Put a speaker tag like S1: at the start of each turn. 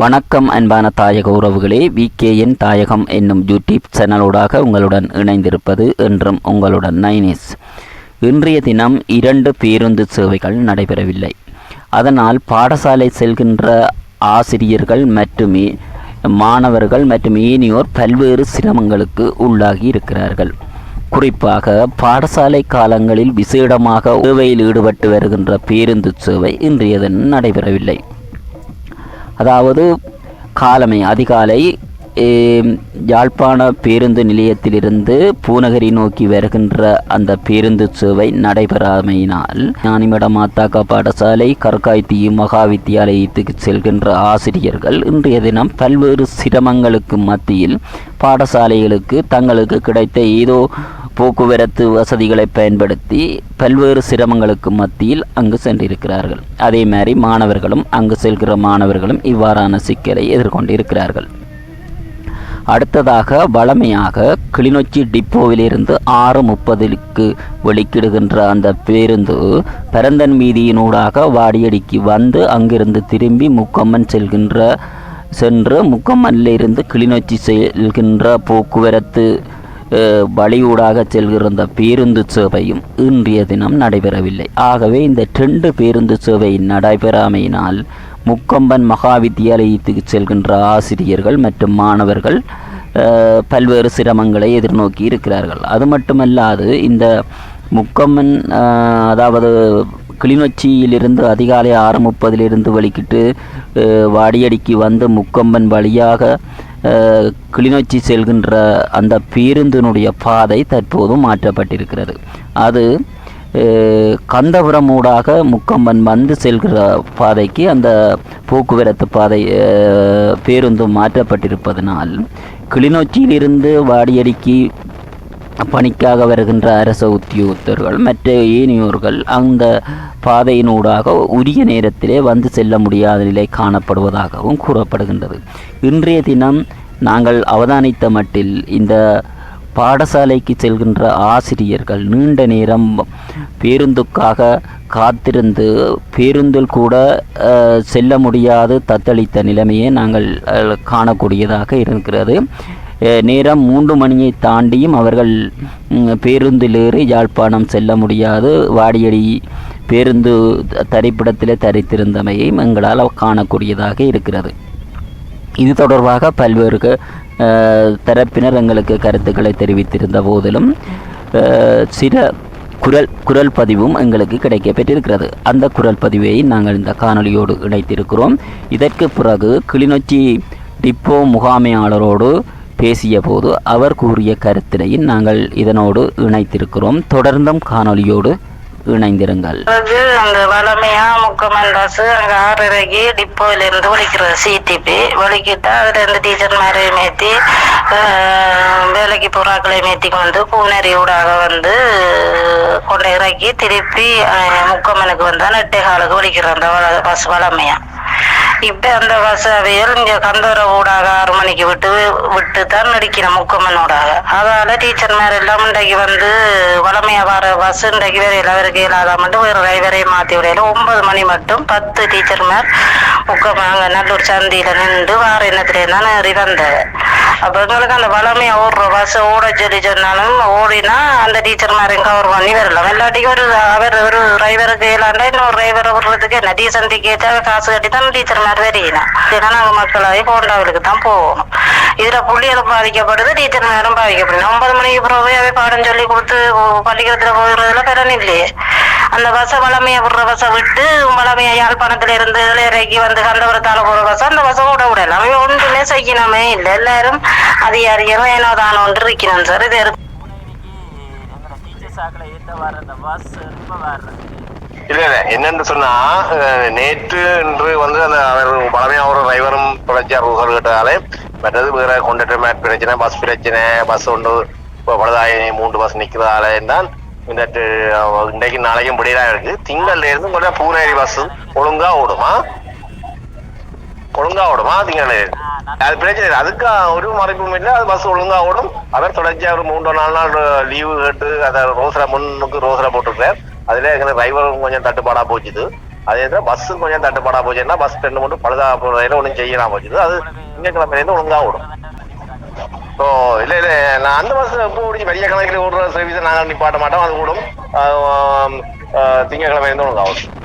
S1: வணக்கம் அன்பான தாயக உறவுகளே. விகேஎன் தாயகம் என்னும் யூடியூப் சேனலூடாக உங்களுடன் இணைந்திருப்பது என்றும் உங்களுடன் நைனேஸ். இன்றைய தினம் இரண்டு பேருந்து சேவைகள் நடைபெறவில்லை. அதனால் பாடசாலை செல்கின்ற ஆசிரியர்கள் மற்றும் மாணவர்கள் மற்றும் ஏனியோர் பல்வேறு சிரமங்களுக்கு உள்ளாகி இருக்கிறார்கள். குறிப்பாக பாடசாலை காலங்களில் விசேடமாக சேவையில் ஈடுபட்டு வருகின்ற பேருந்து சேவை இன்றைய தினம் நடைபெறவில்லை. அதாவது காலமை அதிகாலை யாழ்ப்பாண பேருந்து நிலையத்திலிருந்து பூநகரி நோக்கி வருகின்ற அந்த பேருந்து சேவை நடைபெறாமையினால் ஞானிமட மாத்தாக்கா பாடசாலை கற்காய்த்தி மகா வித்தியாலயத்துக்கு செல்கின்ற ஆசிரியர்கள் இன்றைய தினம் பல்வேறு சிரமங்களுக்கு மத்தியில் பாடசாலைகளுக்கு தங்களுக்கு கிடைத்த ஏதோ போக்குவரத்து வசதிகளை பயன்படுத்தி பல்வேறு சிரமங்களுக்கு மத்தியில் அங்கு சென்றிருக்கிறார்கள். அதே மாதிரி மாணவர்களும் அங்கு செல்கிற மாணவர்களும் இவ்வாறான சிக்கலை எதிர்கொண்டிருக்கிறார்கள். அடுத்ததாக வளமையாக கிளிநொச்சி டிப்போவிலிருந்து ஆறு முப்பதுக்கு வெளிக்கிடுகின்ற அந்த பேருந்து பரந்தன் வீதியினூடாக வாடியடிக்கு வந்து அங்கிருந்து திரும்பி முக்கம்மன் செல்கின்ற சென்று முக்கம்மனிலிருந்து கிளிநொச்சி செல்கின்ற போக்குவரத்து வழியூடாக செல்கிற பேருந்து சேவையும் இன்றைய தினம் நடைபெறவில்லை. ஆகவே இந்த ரெண்டு பேருந்து சேவை நடைபெறாமையினால் முக்கம்பன் மகா வித்தியாலயத்துக்கு செல்கின்ற ஆசிரியர்கள் மற்றும் மாணவர்கள் பல்வேறு சிரமங்களை எதிர்நோக்கி இருக்கிறார்கள். அது மட்டுமல்லாது இந்த முக்கம்மன் அதாவது கிளிநொச்சியிலிருந்து அதிகாலை ஆறு முப்பதிலிருந்து வலிக்கிட்டு வாடியடிக்கு வந்து முக்கம்பன் வழியாக கிளிநொச்சி செல்கின்ற அந்த பேருந்தினுடைய பாதை தற்போது மாற்றப்பட்டிருக்கிறது. அது கந்தபுரம் ஊடாக முக்கம்பன் வந்து செல்கிற பாதைக்கு அந்த போக்குவரத்து பாதை பேருந்தும் பேருந்து மாற்றப்பட்டிருப்பதனால் கிளிநொச்சியிலிருந்து வாடியடிக்கு பணிக்காக வருகின்ற அரச உத்தியோகத்தர்கள் மற்ற ஏனையோர்கள் அந்த பாதையினூடாக உரிய நேரத்திலே வந்து செல்ல முடியாத நிலை காணப்படுவதாகவும் கூறப்படுகின்றது. இன்றைய தினம் நாங்கள் அவதானித்த மட்டில் இந்த பாடசாலைக்கு செல்கின்ற ஆசிரியர்கள் நீண்ட நேரம் பேருந்துக்காக காத்திருந்து பேருந்தில் கூட செல்ல முடியாது தத்தளித்த நிலைமையை நாங்கள் காணக்கூடியதாக இருக்கிறது. நேரம் மூன்று மணியை தாண்டியும் அவர்கள் பேருந்தில் ஏறி யாழ்ப்பாணம் செல்ல முடியாது. வாடியடி பேருந்து தரிப்பிடத்திலே தரித்திருந்தமையும் எங்களால் காணக்கூடியதாக இருக்கிறது. இது தொடர்பாக பல்வேறு தரப்பினர் எங்களுக்கு கருத்துக்களை தெரிவித்திருந்த போதிலும் சில குரல் குரல் பதிவும் எங்களுக்கு கிடைக்கப்பெற்றிருக்கிறது. அந்த குரல் பதிவை நாங்கள் இந்த காணொளியோடு இணைத்திருக்கிறோம். இதற்கு பிறகு கிளிநொச்சி டிப்போ முகாமையாளரோடு பேசிய போது அவர் கூறிய கருத்தினையும் நாங்கள் இதனோடு இணைத்திருக்கிறோம். தொடர்ந்தும் காணொளியோடு இணைந்திருங்கள்.
S2: அது அந்த வளமையா முக்கமன் அங்க ஆறரைக்கு டிப்போல இருந்து ஒழிக்கிறது சிடிபி வலிக்கிட்டா அதுல இருந்து டீச்சர் மாதிரி மேத்தி வேலைக்கு புறாக்களையும் மேத்தி வந்து பூனரி ஊடாக வந்து கொண்டு இறக்கி திருப்பி முக்கமனுக்கு வந்தா நெட்டை காலுக்கு வலிக்கிற அந்த பஸ் வளமையா. இப்போ அந்த பஸ் இங்கே இங்க கந்தோர ஊடாக ஆறு மணிக்கு விட்டு விட்டு தான் நடிக்கணும் முக்கம்மன் ஊடாக அதால டீச்சர் மேல எல்லாம் இன்றைக்கு வந்து வளமையா வர பஸ் இன்றைக்கு வேற எல்லாருக்கும் இல்லாத மட்டும் ஒரு டிரைவரே மாத்தி விடையில ஒன்பது மணி மட்டும் பத்து டீச்சர் மேல் முக்கம்மன் நல்லூர் சந்தியில நின்று வார எண்ணத்துல தான் ஏறி வந்தது அப்ப எங்களுக்கு அந்த வளமையை ஓடுற பஸ் ஓட சொல்லி சொன்னாலும் ஓடினா அந்த டீச்சர் மாதிரி கவர் பண்ணி வரலாம் இல்லாட்டிக்கு ஒரு அவர் ஒரு டிரைவருக்கு இல்லாண்டா இன்னொரு டிரைவரை விடுறதுக்கு என்ன டீசன்ட் கேட்டா காசு கட்டி தான் டீச்சர் மாதிரி தெரியலாம் ஏன்னா நாங்கள் மக்களாகி போண்டாவிலுக்கு தான் போகணும். இதில் புள்ளிகளும் பாதிக்கப்படுது டீச்சர் மேலும் பாதிக்கப்படுது. ஒன்பது மணிக்கு பிறகு அவை பாடம் சொல்லி கொடுத்து பள்ளிக்கூடத்தில் போகிறதுல கடன் இல்லையே. அந்த பஸ்ஸை வளமையா விடுற பஸ்ஸை விட்டு வளமையா யாழ்ப்பாணத்துல இருந்து இறக்கி வந்து கந்தபுரத்தால போற பஸ் அந்த பஸ்ஸை விட விடலாம் ஒன்றுமே செய்யணுமே இல்லை. எல்லாரும் அதிகாரியும் ஏனோ தானோ ஒன்று இருக்கணும் சார். இது இருக்கு
S3: இல்ல இல்ல. என்னன்னு சொன்னா நேற்று இன்று வந்து அந்த அவர் பழமையா ஒரு டிரைவரும் பிழைச்சார் ரூசல் கேட்டதாலே மற்றது வேற கொண்டுட்டு மேட் பிரச்சனை பஸ் பிரச்சனை பஸ் ஒன்று இப்போ பழுதாயி மூன்று பஸ் நிக்கிறதால தான் இந்த இன்றைக்கு நாளைக்கும் முடியலா இருக்கு. திங்கள்ல இருந்து கொஞ்சம் பூனேரி பஸ் ஒழுங்கா ஓடுமா? ஒழுங்கா ஓடுமா? திங்கள்ல இருந்து. அது பிரச்சனை இல்லை. அதுக்கு ஒரு மறைப்பும் இல்லை. அது பஸ் ஒழுங்கா ஓடும். அவர் தொடர்ச்சியா ஒரு மூன்று நாலு நாள் லீவு கேட்டு அதை ரோசரா முன்னுக்கு ரோசரா போட்டிருக்கார் அதுல எங்களுக்கு டிரைவரும் கொஞ்சம் தட்டுப்பாடா போச்சுது. அதே தான் பஸ்ஸும் கொஞ்சம் தட்டுப்பாடா போச்சுன்னா பஸ் ரெண்டு மட்டும் பழுதா போறதுல ஒன்றும் செய்யலாம் போச்சுது. அது திங்கக்கிழமையிலேருந்து ஒழுங்கா ஓடும். ஓ இல்ல இல்ல நான் அந்த பஸ் எப்போ முடிஞ்சு பெரிய கணக்கில் ஓடுற சர்வீஸை நாங்கள் நிப்பாட்ட மாட்டோம். அது கூடும். திங்கக்கிழமை இருந்து உங்களுக்கு ஆகும்.